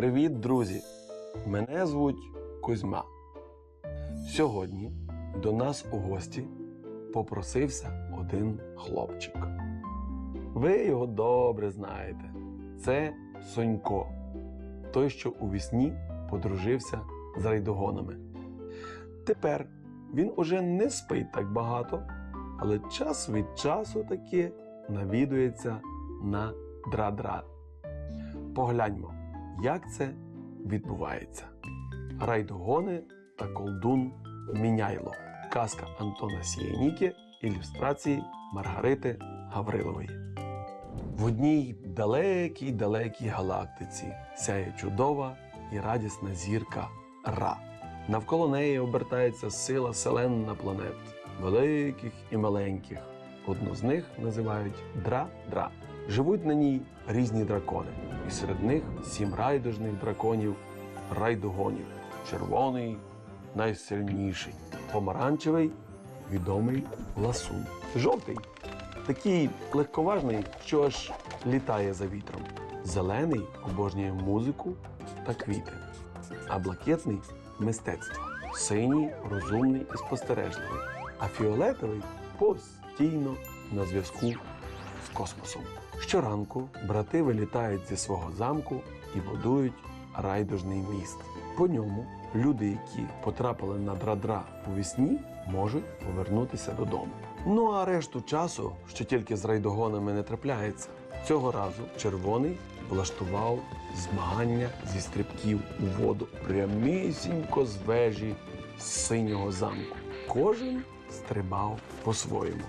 Привіт, друзі! Мене звуть Кузьма. Сьогодні до нас у гості попросився один хлопчик. Ви його добре знаєте. Це Сонько, той, що у вісні подружився з райдогонами. Тепер він уже не спить так багато, але час від часу таки навідується на дра-дра. Погляньмо, як це відбувається. Райдогони та колдун Міняйло. Казка Антона Сієніки, ілюстрації Маргарити Гаврилової. В одній далекій далекій галактиці сяє чудова і радісна зірка Ра. Навколо неї обертається сила селенна планет, великих і маленьких. Одну з них називають Дра-Дра. Живуть на ній різні дракони, і серед них сім райдужних драконів райдогонів. Червоний найсильніший, помаранчевий відомий ласун. Жовтий такий легковажний, що аж літає за вітром. Зелений обожнює музику та квіти, а блакитний мистецтво. Синій розумний і спостережливий, а фіолетовий постійно на зв'язку космосом. Щоранку брати вилітають зі свого замку і будують райдужний міст. По ньому люди, які потрапили на дра-дра у можуть повернутися додому. Ну а решту часу, що тільки з райдогонами не трапляється, цього разу червоний влаштував змагання зі стрибків у воду прямісінько з вежі синього замку. Кожен стрибав по-своєму.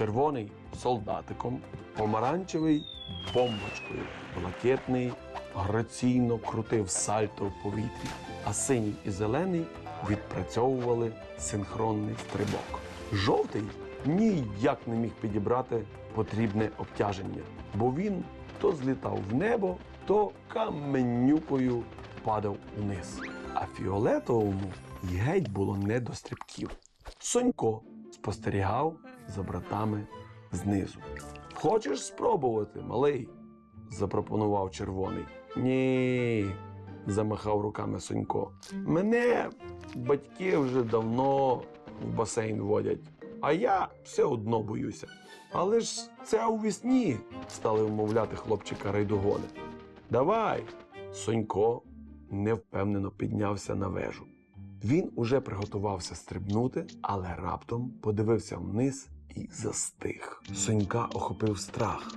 Червоний солдатиком, помаранчевий бомбочкою, блакитний граційно крутив сальто в повітрі, а синій і зелений відпрацьовували синхронний стрибок. Жовтий ніяк не міг підібрати потрібне обтяження, бо він то злітав в небо, то каменюкою падав униз. А фіолетовому й геть було не до стрибків. Сонько спостерігав за братами знизу. Хочеш спробувати, малий? запропонував червоний. Ні, замахав руками Сонько. Мене батьки вже давно в басейн водять, а я все одно боюся. Але ж це у вісні, стали вмовляти хлопчика райдогони. Давай. Сонько невпевнено піднявся на вежу. Він уже приготувався стрибнути, але раптом подивився вниз і застиг. Сонька охопив страх.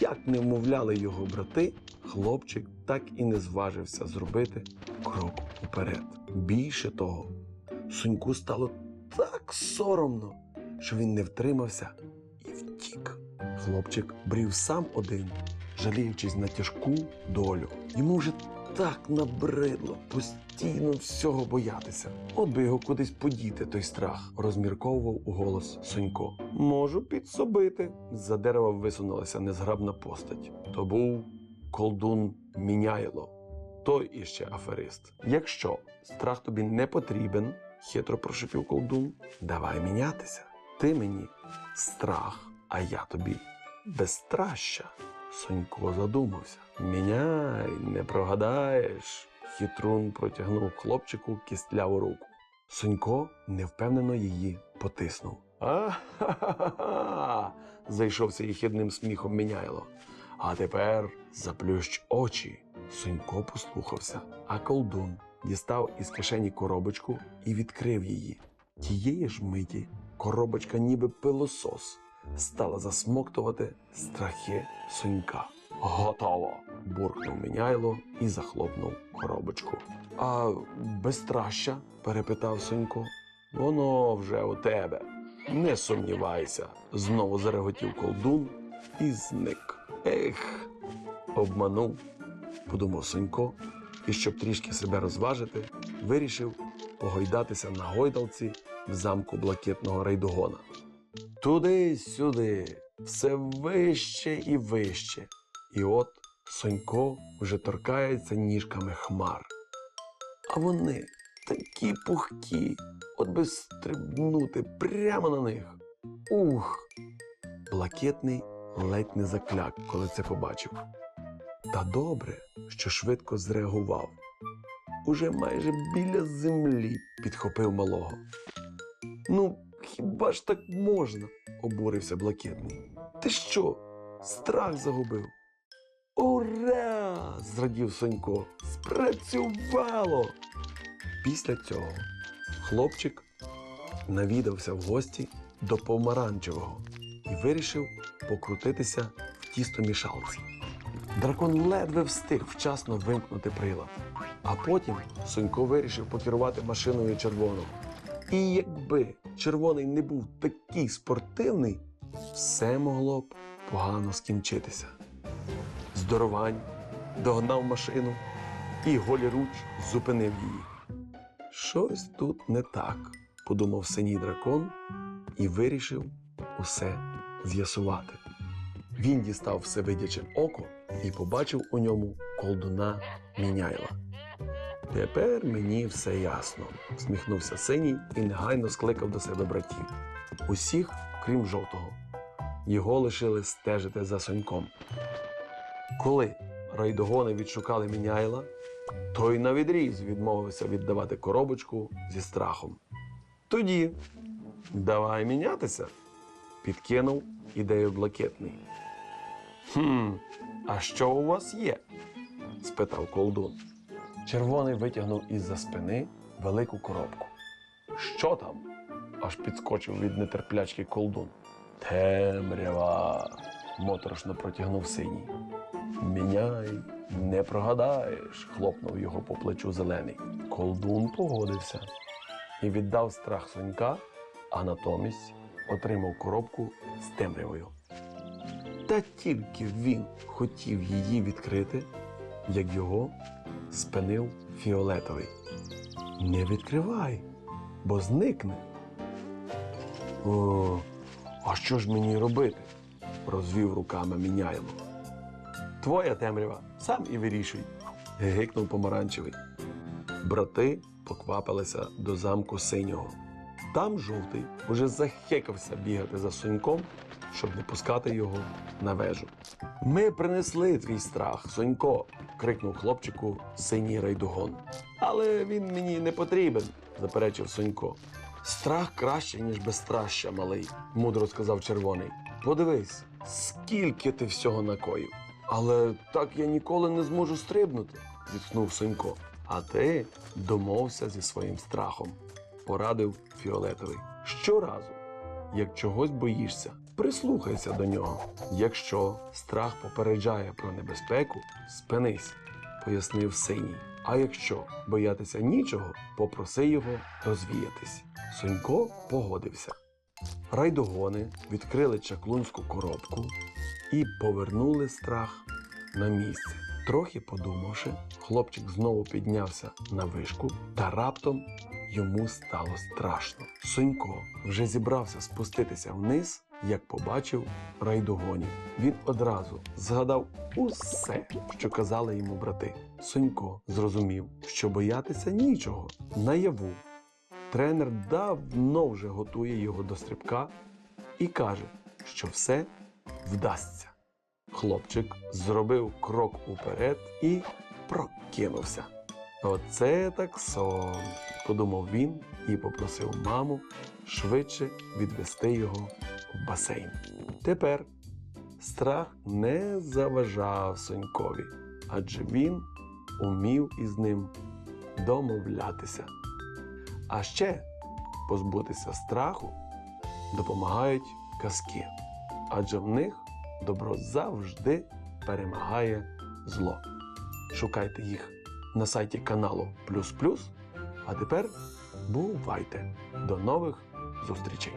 Як не вмовляли його брати, хлопчик так і не зважився зробити крок уперед. Більше того, Соньку стало так соромно, що він не втримався і втік. Хлопчик брів сам один, жаліючись на тяжку долю. Йому вже так набридло постійно всього боятися. От би його кудись подіти, той страх, розмірковував у голос Сонько. Можу підсобити. З-за дерева висунулася незграбна постать. То був колдун Міняйло, той іще аферист. Якщо страх тобі не потрібен, хитро прошепів колдун, давай мінятися. Ти мені страх, а я тобі безстраща. Сонько задумався. Міняй, не прогадаєш. Хитрун протягнув хлопчику кістляву руку. Сонько невпевнено її потиснув. А-ха-ха-ха! зайшовся їхідним сміхом міняйло. А тепер заплющ очі. Сонько послухався, а колдун дістав із кишені коробочку і відкрив її. Тієї ж миті коробочка, ніби пилосос, стала засмоктувати страхи сонька. Готово! буркнув міняйло і захлопнув коробочку. А безстраща? перепитав Сонько. Воно вже у тебе. Не сумнівайся, знову зареготів колдун і зник. Ех, обманув, подумав Сонько і щоб трішки себе розважити, вирішив погойдатися на гойдалці в замку блакитного райдугона. Туди-сюди, все вище і вище. І от Сонько вже торкається ніжками хмар. А вони такі пухкі, от би стрибнути прямо на них. Ух! Блакитний ледь не закляк, коли це побачив. Та добре, що швидко зреагував. Уже майже біля землі підхопив малого. Ну, хіба ж так можна? обурився блакитний. Ти що? Страх загубив? Ура! зрадів Сонько. Спрацювало! Після цього хлопчик навідався в гості до помаранчевого і вирішив покрутитися в тістомішалці. Дракон ледве встиг вчасно вимкнути прилад. А потім Сонько вирішив покерувати машиною червоного. І якби червоний не був такий спортивний, все могло б погано скінчитися. Здоровань догнав машину і голіруч зупинив її. Щось тут не так, подумав синій дракон і вирішив усе з'ясувати. Він дістав всевидяче око і побачив у ньому колдуна Міняйла. Тепер мені все ясно, сміхнувся синій і негайно скликав до себе братів. Усіх, крім жовтого. Його лишили стежити за соньком. Коли райдогони відшукали Міняйла, той на відріз відмовився віддавати коробочку зі страхом. Тоді давай мінятися, підкинув ідею блакитний. Хм, а що у вас є? спитав колдун. Червоний витягнув із-за спини велику коробку. Що там? аж підскочив від нетерплячки колдун. Темрява. моторошно протягнув синій. Міняй, не прогадаєш, хлопнув його по плечу зелений. Колдун погодився і віддав страх сонька, а натомість отримав коробку з темрявою. Та тільки він хотів її відкрити, як його спинив фіолетовий. Не відкривай, бо зникне. О, а що ж мені робити? розвів руками міняйло. Твоя темрява, сам і вирішуй, гикнув помаранчевий. Брати поквапилися до замку синього. Там жовтий уже захекався бігати за соньком, щоб не пускати його на вежу. Ми принесли твій страх, Сонько, крикнув хлопчику синій райдугон. Але він мені не потрібен, заперечив Сонько. Страх краще, ніж безстраща, малий, мудро сказав червоний. Подивись, скільки ти всього накоїв. Але так я ніколи не зможу стрибнути, зітхнув Сонько. А ти домовся зі своїм страхом, порадив фіолетовий. Щоразу, як чогось боїшся, прислухайся до нього. Якщо страх попереджає про небезпеку, спинись, пояснив синій. А якщо боятися нічого, попроси його розвіятись. Сонько погодився. Райдогони відкрили чаклунську коробку і повернули страх на місце. Трохи подумавши, хлопчик знову піднявся на вишку, та раптом йому стало страшно. Сонько вже зібрався спуститися вниз, як побачив райдогонів. Він одразу згадав усе, що казали йому брати. Сонько зрозумів, що боятися нічого наяву. Тренер давно вже готує його до стрибка і каже, що все вдасться. Хлопчик зробив крок уперед і прокинувся. Оце так сон, подумав він і попросив маму швидше відвести його в басейн. Тепер страх не заважав Сонькові, адже він умів із ним домовлятися. А ще позбутися страху допомагають казки, адже в них добро завжди перемагає зло. Шукайте їх на сайті каналу Плюс Плюс. А тепер бувайте! До нових зустрічей!